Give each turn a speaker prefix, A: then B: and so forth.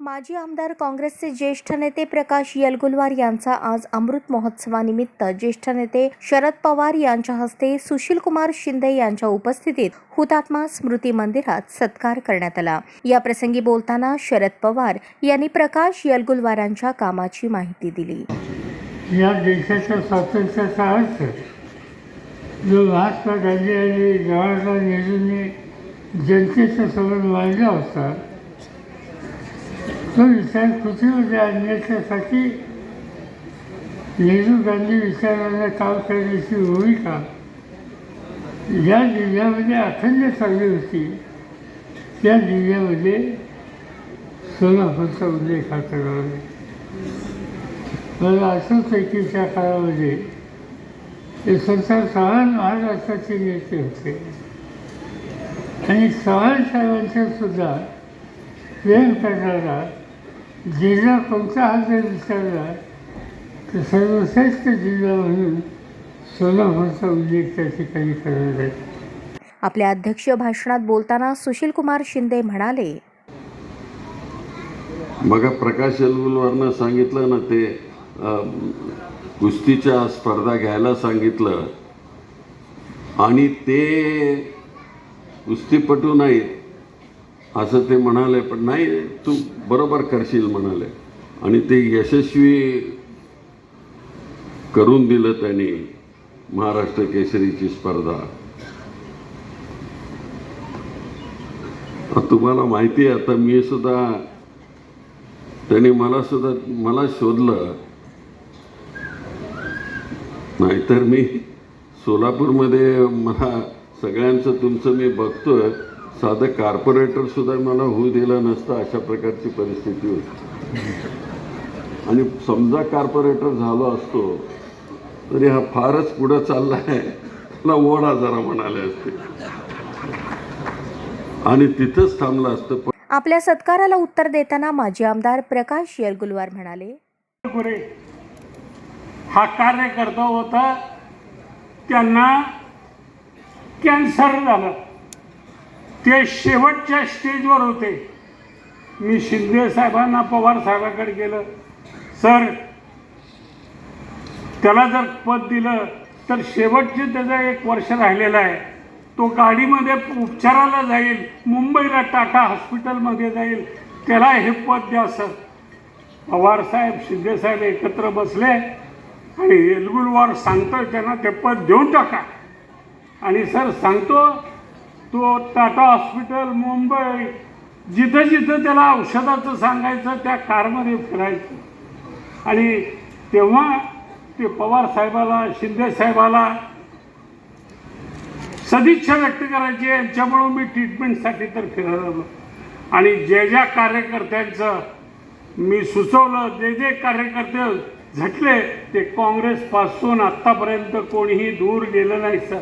A: माजी आमदार काँग्रेसचे ज्येष्ठ नेते प्रकाश यलगुलवार यांचा आज अमृत महोत्सवानिमित्त ज्येष्ठ नेते शरद पवार यांच्या हस्ते सुशीलकुमार शिंदे यांच्या उपस्थितीत हुतात्मा स्मृती मंदिरात सत्कार करण्यात आला. या प्रसंगी बोलताना शरद पवार यांनी प्रकाश यलगुलवारांच्या कामाची माहिती दिली.
B: या देशाच्या स्वातंत्र्याचा अर्थ जो महात्मा गांधी आणि जवाहरलाल नेहरूंनी जनतेच्या समोर मांडला होता तो विचार पृथ्वीमध्ये आणण्याच्यासाठी नेहरू गांधी विचारांना काम करण्याची भूमिका ज्या जिल्ह्यामध्ये अखंड चालली होती. त्या जिल्ह्यामध्ये सोलापूरचा उल्लेख हा करावा. लागेल मला की एकीच्या काळामध्ये ते सरदार चव्हाण महाराष्ट्राचे नेते होते. आणि चव्हाण साहेबांचा सुद्धा प्रेम करणारा जिल्हा कोणता हा जर विचारला तर सर्वश्रेष्ठ जिल्हा म्हणून सोलापूरचा उल्लेख त्या ठिकाणी करण्यात आहे
A: आपल्या अध्यक्षीय भाषणात बोलताना सुशीलकुमार शिंदे म्हणाले
C: मग प्रकाश यलगुलवरनं सांगितलं ना ते कुस्तीच्या स्पर्धा घ्यायला सांगितलं. आणि ते कुस्तीपटू नाहीत असं ते म्हणाले पण नाही तू बरोबर करशील म्हणाले. आणि ते यशस्वी करून दिलं त्यांनी महाराष्ट्र केसरीची स्पर्धा. तुम्हाला माहिती आहे आता मी सुद्धा त्याने मला सुद्धा मला शोधलं. नाहीतर मी सोलापूरमध्ये मला सगळ्यांचं तुमचं मी बघतोय. साधं कार्पोरेटर सुद्धा मला होऊ दिलं नसतं अशा प्रकारची परिस्थिती होती. आणि समजा कार्पोरेटर झालो असतो तरी हा फारच पुढं चालला आहे. त्याला ओढा जरा म्हणाले असते. आणि तिथंच थांबलं असतं पण
A: आपल्या सत्काराला उत्तर देताना माजी आमदार प्रकाश यलगुलवार म्हणाले
B: हा कार्यकर्ता होता त्यांना कॅन्सर झालं. ते शेवटच्या स्टेजवर होते. मी शिंदे साहेबांना पवार साहेबाकडे गेलं. सर त्याला जर पद दिलं तर शेवटचे त्याचं एक वर्ष राहिलेलं आहे. तो गाडीमध्ये उपचाराला जाईल मुंबईला टाटा हॉस्पिटलमध्ये जाईल. त्याला हे पद द्या सर. पवारसाहेब शिंदेसाहेब एकत्र बसले आणि एलगुलवार सांगतोय त्यांना ते पद देऊन टाका. आणि सर सांगतो तो टाटा हॉस्पिटल मुंबई जिथं जिथं त्याला औषधाचं सांगायचं त्या कारमध्ये फिरायचं. आणि तेव्हा ते पवार साहेबाला शिंदे साहेबाला सदिच्छा व्यक्त करायची यांच्यामुळं मी ट्रीटमेंटसाठी तर फिरायला आणि जे ज्या कार्यकर्त्यांचं मी सुचवलं जे जे कार्यकर्ते झटले ते काँग्रेसपासून आत्तापर्यंत कोणीही दूर गेलं नाही सर.